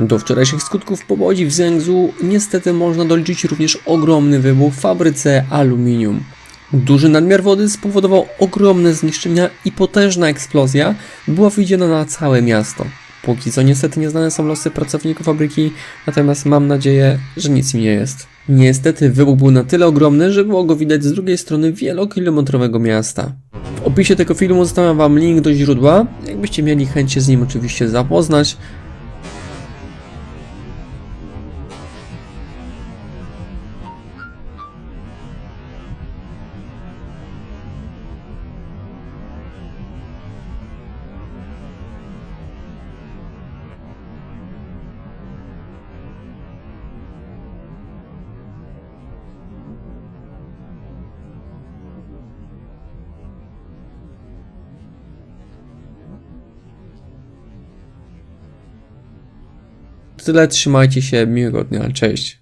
Do wczorajszych skutków powodzi w Zengzu niestety można doliczyć również ogromny wybuch w fabryce aluminium. Duży nadmiar wody spowodował ogromne zniszczenia i potężna eksplozja była widziana na całe miasto. Póki co niestety nieznane są losy pracowników fabryki, natomiast mam nadzieję, że nic im nie jest. Niestety wybuch był na tyle ogromny, że było go widać z drugiej strony wielokilometrowego miasta. W opisie tego filmu zostawiam wam link do źródła, jakbyście mieli chęć się z nim oczywiście zapoznać. Tyle, trzymajcie się, miłego dnia, cześć.